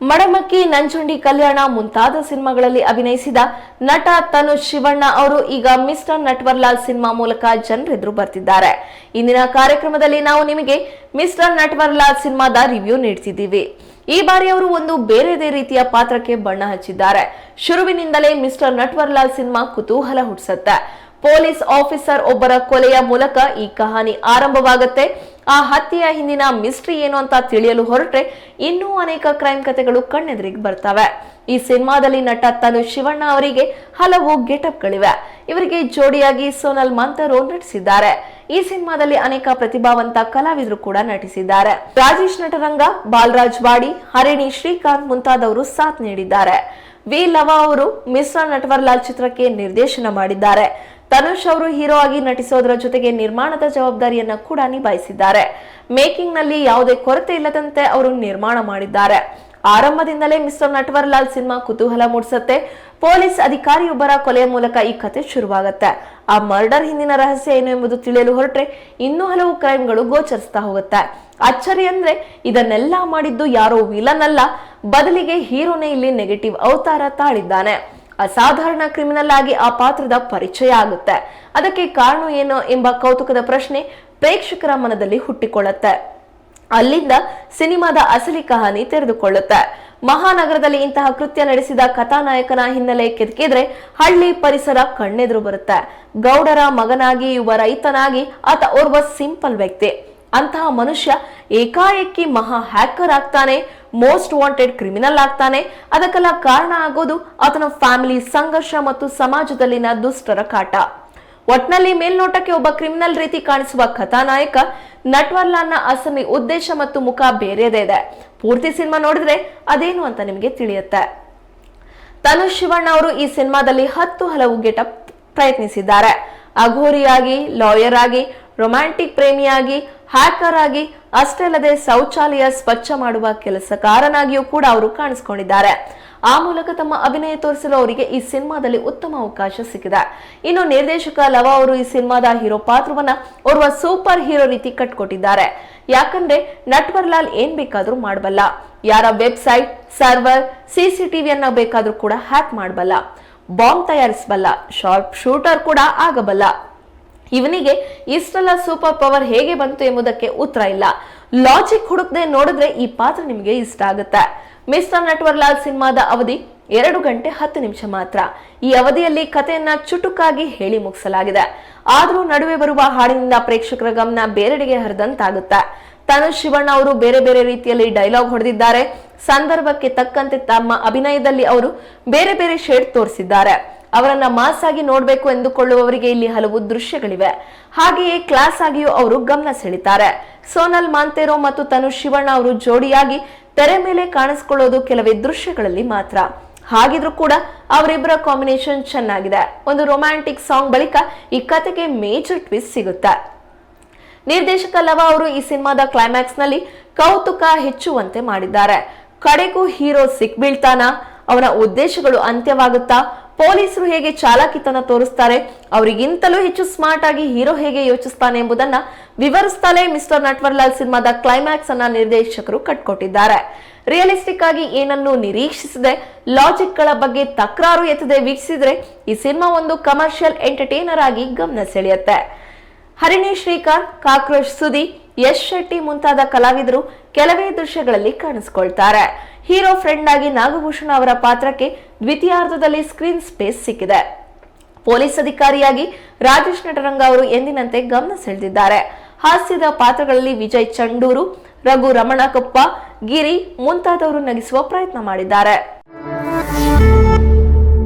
ಮಡಮಕ್ಕಿ, ನಂಜುಂಡಿ, ಕಲ್ಯಾಣ ಮುಂತಾದ ಸಿನಿಮಾಗಳಲ್ಲಿ ಅಭಿನಯಿಸಿದ ನಟ ತನುಷ್ ಶಿವಣ್ಣ ಅವರು ಈಗ ಮಿಸ್ಟರ್ ನಟ್ವರ್ಲಾಲ್ ಸಿನಿಮಾ ಮೂಲಕ ಜನರೆದುರು ಬರ್ತಿದ್ದಾರೆ. ಇಂದಿನ ಕಾರ್ಯಕ್ರಮದಲ್ಲಿ ನಾವು ನಿಮಗೆ ಮಿಸ್ಟರ್ ನಟ್ವರ್ಲಾಲ್ ಸಿನಿಮಾದ ರಿವ್ಯೂ ನೀಡ್ತಿದ್ದೀವಿ. ಈ ಬಾರಿ ಅವರು ಒಂದು ಬೇರೆದೇ ರೀತಿಯ ಪಾತ್ರಕ್ಕೆ ಬಣ್ಣ ಹಚ್ಚಿದ್ದಾರೆ. ಶುರುವಿನಿಂದಲೇ ಮಿಸ್ಟರ್ ನಟ್ವರ್ಲಾಲ್ ಸಿನಿಮಾ ಕುತೂಹಲ ಹುಟ್ಟಿಸುತ್ತೆ. ಪೊಲೀಸ್ ಆಫೀಸರ್ ಒಬ್ಬರ ಕೊಲೆಯ ಮೂಲಕ ಈ ಕಹಾನಿ ಆರಂಭವಾಗುತ್ತೆ. ಆ ಹತ್ಯೆಯ ಹಿಂದಿನ ಮಿಸ್ಟ್ರಿ ಏನು ಅಂತ ತಿಳಿಯಲು ಹೊರಟ್ರೆ ಇನ್ನೂ ಅನೇಕ ಕ್ರೈಮ್ ಕಥೆಗಳು ಕಣ್ಣೆದುರಿಗೆ ಬರ್ತವೆ. ಈ ಸಿನಿಮಾದಲ್ಲಿ ನಟ ತನು ಶಿವಣ್ಣ ಅವರಿಗೆ ಹಲವು ಗೆಟಪ್ಗಳಿವೆ. ಇವರಿಗೆ ಜೋಡಿಯಾಗಿ ಸೋನಲ್ ಮಂತರೋ ನಟಿಸಿದ್ದಾರೆ. ಈ ಸಿನಿಮಾದಲ್ಲಿ ಅನೇಕ ಪ್ರತಿಭಾವಂತ ಕಲಾವಿದರು ಕೂಡ ನಟಿಸಿದ್ದಾರೆ. ರಾಜೇಶ್ ನಟರಂಗ, ಬಾಲರಾಜ್ ವಾಡಿ, ಹರಿಣಿ ಶ್ರೀಕಾಂತ್ ಮುಂತಾದವರು ಸಾಥ್ ನೀಡಿದ್ದಾರೆ. ವಿ ಲವ ಅವರು ಮಿಸ್ಟರ್ ನಟವರ್ಲಾಲ್ ಚಿತ್ರಕ್ಕೆ ನಿರ್ದೇಶನ ಮಾಡಿದ್ದಾರೆ. ತನುಷ್ ಅವರು ಹೀರೋ ಆಗಿ ನಟಿಸೋದರ ಜೊತೆಗೆ ನಿರ್ಮಾಣದ ಜವಾಬ್ದಾರಿಯನ್ನ ಕೂಡ ನಿಭಾಯಿಸಿದ್ದಾರೆ. ಮೇಕಿಂಗ್ನಲ್ಲಿ ಯಾವುದೇ ಕೊರತೆ ಇಲ್ಲದಂತೆ ಅವರು ನಿರ್ಮಾಣ ಮಾಡಿದ್ದಾರೆ. ಆರಂಭದಿಂದಲೇ ಮಿಸ್ಟರ್ ನಟವರ್ಲಾಲ್ ಸಿನಿಮಾ ಕುತೂಹಲ ಮೂಡಿಸುತ್ತೆ. ಪೊಲೀಸ್ ಅಧಿಕಾರಿಯೊಬ್ಬರ ಕೊಲೆಯ ಮೂಲಕ ಈ ಕತೆ ಶುರುವಾಗುತ್ತೆ. ಆ ಮರ್ಡರ್ ಹಿಂದಿನ ರಹಸ್ಯ ಏನು ಎಂಬುದು ತಿಳಿಯಲು ಹೊರಟ್ರೆ ಇನ್ನೂ ಹಲವು ಕ್ರೈಮ್ಗಳು ಗೋಚರಿಸ್ತಾ ಹೋಗುತ್ತೆ. ಅಚ್ಚರಿ ಅಂದ್ರೆ ಇದನ್ನೆಲ್ಲ ಮಾಡಿದ್ದು ಯಾರೋ ವಿಲನ್ ಅಲ್ಲ. ಬದಲಿಗೆ ಹೀರೋನೇ ಇಲ್ಲಿ ನೆಗೆಟಿವ್ ಅವತಾರ ತಾಳಿದ್ದಾನೆ. ಅಸಾಧಾರಣ ಕ್ರಿಮಿನಲ್ ಆಗಿ ಆ ಪಾತ್ರದ ಪರಿಚಯ ಆಗುತ್ತೆ. ಅದಕ್ಕೆ ಕಾರಣ ಏನು ಎಂಬ ಕೌತುಕದ ಪ್ರಶ್ನೆ ಪ್ರೇಕ್ಷಕರ ಮನದಲ್ಲಿ ಹುಟ್ಟಿಕೊಳ್ಳುತ್ತೆ. ಅಲ್ಲಿಂದ ಸಿನಿಮಾದ ಅಸಲಿ ಕಹಾನಿ ತೆರೆದುಕೊಳ್ಳುತ್ತೆ. ಮಹಾನಗರದಲ್ಲಿ ಇಂತಹ ಕೃತ್ಯ ನಡೆಸಿದ ಕಥಾನಾಯಕನ ಹಿನ್ನೆಲೆ ಕೆದಕಿದ್ರೆ ಹಳ್ಳಿ ಪರಿಸರ ಕಣ್ಣೆದುರು ಬರುತ್ತೆ. ಗೌಡರ ಮಗನಾಗಿ ಯುವ ರೈತನಾಗಿ ಆತ ಓರ್ವ ಸಿಂಪಲ್ ವ್ಯಕ್ತಿ. ಅಂತಹ ಮನುಷ್ಯ ಏಕಾಏಕಿ ಮಹಾ ಹ್ಯಾಕರ್ ಆಗ್ತಾನೆ, ಮೋಸ್ಟ್ ವಾಂಟೆಡ್ ಕ್ರಿಮಿನಲ್ ಆಗ್ತಾನೆ. ಅದಕ್ಕೆಲ್ಲ ಕಾರಣ ಆಗೋದು ಆತನ ಫ್ಯಾಮಿಲಿ, ಸಂಘರ್ಷ ಮತ್ತು ಸಮಾಜದಲ್ಲಿನ ದುಷ್ಟರ ಕಾಟ. ಒಟ್ನಲ್ಲಿ ಮೇಲ್ನೋಟಕ್ಕೆ ಒಬ್ಬ ಕ್ರಿಮಿನಲ್ ರೀತಿ ಕಾಣಿಸುವ ಕಥಾನಾಯಕ ನಟ್ವರ್ಲಾಲ್ನ ಅಸಲಿ ಉದ್ದೇಶ ಮತ್ತು ಮುಖ ಬೇರೆದೇ ಇದೆ. ಪೂರ್ತಿ ಸಿನಿಮಾ ನೋಡಿದ್ರೆ ಅದೇನು ಅಂತ ನಿಮಗೆ ತಿಳಿಯುತ್ತೆ. ತನುಷ್ ಶಿವಣ್ಣ ಅವರು ಈ ಸಿನಿಮಾದಲ್ಲಿ ಹತ್ತು ಹಲವು ಗೆಟಪ್ ಪ್ರಯತ್ನಿಸಿದ್ದಾರೆ. ಅಘೋರಿಯಾಗಿ, ಲಾಯರ್ ಆಗಿ ರೊಮ್ಯಾಂಟಿಕ್ ಪ್ರೇಮಿಯಾಗಿ, ಹ್ಯಾಕರ್ ಆಗಿ, ಅಷ್ಟೇ ಅಲ್ಲದೆ ಶೌಚಾಲಯ ಸ್ವಚ್ಛ ಮಾಡುವ ಕೆಲಸಕಾರನಾಗಿಯೂ ಕೂಡ ಅವರು ಕಾಣಿಸಿಕೊಂಡಿದ್ದಾರೆ. ಆ ಮೂಲಕ ತಮ್ಮ ಅಭಿನಯ ತೋರಿಸಲು ಅವರಿಗೆ ಈ ಸಿನಿಮಾದಲ್ಲಿ ಉತ್ತಮ ಅವಕಾಶ ಸಿಕ್ಕಿದೆ. ಇನ್ನು ನಿರ್ದೇಶಕ ಲವ ಅವರು ಈ ಸಿನಿಮಾದ ಹೀರೋ ಪಾತ್ರವನ್ನ ಓರ್ವ ಸೂಪರ್ ಹೀರೋ ರೀತಿ ಕಟ್ಕೊಟ್ಟಿದ್ದಾರೆ. ಯಾಕಂದ್ರೆ ನಟ್ವರ್ಲಾಲ್ ಏನ್ ಬೇಕಾದ್ರೂ ಮಾಡಬಲ್ಲ. ಯಾರ ವೆಬ್ಸೈಟ್, ಸರ್ವರ್ ಸಿಸಿಟಿವಿಯನ್ನ ಬೇಕಾದ್ರೂ ಕೂಡ ಹ್ಯಾಕ್ ಮಾಡಬಲ್ಲ. ಬಾಂಬ್ ತಯಾರಿಸಬಲ್ಲ. ಶಾರ್ಪ್ ಶೂಟರ್ ಕೂಡ ಆಗಬಲ್ಲ. ಇವನಿಗೆ ಇಷ್ಟೆಲ್ಲ ಸೂಪರ್ ಪವರ್ ಹೇಗೆ ಬಂತು ಎಂಬುದಕ್ಕೆ ಉತ್ತರ ಇಲ್ಲ. ಲಾಜಿಕ್ ಹುಡುಕದೆ ನೋಡಿದ್ರೆ ಈ ಪಾತ್ರ ನಿಮಗೆ ಇಷ್ಟ ಆಗುತ್ತೆ. ಮಿಸ್ಟರ್ ನಟ್ವರ್ಲಾಲ್ ಸಿನಿಮಾದ ಅವಧಿ ಎರಡು ಗಂಟೆ ಹತ್ತು ನಿಮಿಷ ಮಾತ್ರ. ಈ ಅವಧಿಯಲ್ಲಿ ಕಥೆಯನ್ನ ಚುಟುಕಾಗಿ ಹೇಳಿ ಮುಗಿಸಲಾಗಿದೆ. ಆದರೂ ನಡುವೆ ಬರುವ ಹಾಡಿನಿಂದ ಪ್ರೇಕ್ಷಕರ ಗಮನ ಬೇರೆಡೆಗೆ ಹರಿದಂತಾಗುತ್ತೆ. ತನು ಶಿವಣ್ಣ ಅವರು ಬೇರೆ ಬೇರೆ ರೀತಿಯಲ್ಲಿ ಡೈಲಾಗ್ ಹೊಡೆದಿದ್ದಾರೆ. ಸಂದರ್ಭಕ್ಕೆ ತಕ್ಕಂತೆ ತಮ್ಮ ಅಭಿನಯದಲ್ಲಿ ಅವರು ಬೇರೆ ಬೇರೆ ಶೇಡ್ ತೋರಿಸಿದ್ದಾರೆ. ಅವರನ್ನ ಮಾಸ್ ಆಗಿ ನೋಡಬೇಕು ಎಂದುಕೊಳ್ಳುವವರಿಗೆ ಇಲ್ಲಿ ಹಲವು ದೃಶ್ಯಗಳಿವೆ. ಹಾಗೆಯೇ ಕ್ಲಾಸ್ ಆಗಿಯೂ ಅವರು ಗಮನ ಸೆಳಿತಾರೆ. ಸೋನಲ್ ಮಾಂತೇರೋ ಮತ್ತು ತನು ಶಿವಣ್ಣ ಅವರು ಜೋಡಿಯಾಗಿ ತೆರೆ ಮೇಲೆ ಕಾಣಿಸಿಕೊಳ್ಳೋದು ಕೆಲವೇ ದೃಶ್ಯಗಳಲ್ಲಿ ಮಾತ್ರ. ಹಾಗಿದ್ರೂ ಕೂಡ ಅವರಿಬ್ಬರ ಕಾಂಬಿನೇಷನ್ ಚೆನ್ನಾಗಿದೆ. ಒಂದು ರೊಮ್ಯಾಂಟಿಕ್ ಸಾಂಗ್ ಬಳಿಕ ಈ ಕತೆಗೆ ಮೇಜರ್ ಟ್ವಿಸ್ಟ್ ಸಿಗುತ್ತೆ. ನಿರ್ದೇಶಕ ಲವ ಅವರು ಈ ಸಿನಿಮಾದ ಕ್ಲೈಮ್ಯಾಕ್ಸ್ನಲ್ಲಿ ಕೌತುಕ ಹೆಚ್ಚುವಂತೆ ಮಾಡಿದ್ದಾರೆ. ಕಡೆಗೂ ಹೀರೋ ಸಿಕ್ಬೀಳ್ತಾನ? ಅವನ ಉದ್ದೇಶಗಳು ಅಂತ್ಯವಾಗುತ್ತಾ? ಪೊಲೀಸರು ಹೇಗೆ ಚಾಲಾಕಿತನ ತೋರಿಸ್ತಾರೆ, ಅವರಿಗಿಂತಲೂ ಹೆಚ್ಚು ಸ್ಮಾರ್ಟ್ ಆಗಿ ಹೀರೋ ಹೇಗೆ ಯೋಚಿಸ್ತಾನೆ ಎಂಬುದನ್ನ ವಿವರಿಸ್ತಾನೆ ಮಿಸ್ಟರ್ ನಟ್ವರ್ಲಾಲ್ ಸಿನಿಮಾದ ಕ್ಲೈಮ್ಯಾಕ್ಸ್ ಅನ್ನ ನಿರ್ದೇಶಕರು ಕಟ್ಕೊಟ್ಟಿದ್ದಾರೆ. ರಿಯಲಿಸ್ಟಿಕ್ ಆಗಿ ಏನನ್ನು ನಿರೀಕ್ಷಿಸದೆ ಲಾಜಿಕ್ಗಳ ಬಗ್ಗೆ ತಕರಾರು ಎತ್ತದೆ ವೀಕ್ಷಿಸಿದ್ರೆ ಈ ಸಿನಿಮಾ ಒಂದು ಕಮರ್ಷಿಯಲ್ ಎಂಟರ್ಟೈನರ್ ಆಗಿ ಗಮನ ಸೆಳೆಯುತ್ತೆ. ಹರಿಣಿ ಶ್ರೀಕಾಂತ್, ಕಾಕ್ರೋಶ್ ಸುದಿ, ಯಶ್ ಶೆಟ್ಟಿ ಮುಂತಾದ ಕಲಾವಿದರು ಕೆಲವೇ ದೃಶ್ಯಗಳಲ್ಲಿ ಕಾಣಿಸಿಕೊಳ್ತಾರೆ. ಹೀರೋ ಫ್ರೆಂಡ್ ಆಗಿ ನಾಗಭೂಷಣ ಅವರ ಪಾತ್ರಕ್ಕೆ ದ್ವಿತೀಯಾರ್ಧದಲ್ಲಿ ಸ್ಕ್ರೀನ್ ಸ್ಪೇಸ್ ಸಿಕ್ಕಿದೆ. ಪೊಲೀಸ್ ಅಧಿಕಾರಿಯಾಗಿ ರಾಜೇಶ್ ನಟರಂಗ ಅವರು ಎಂದಿನಂತೆ ಗಮನ ಸೆಳೆದಿದ್ದಾರೆ. ಹಾಸ್ಯದ ಪಾತ್ರಗಳಲ್ಲಿ ವಿಜಯ್ ಚಂಡೂರು, ರಘು ರಮಣಕಪ್ಪ, ಗಿರಿ ಮುಂತಾದವರು ನಗಿಸುವ ಪ್ರಯತ್ನ ಮಾಡಿದ್ದಾರೆ.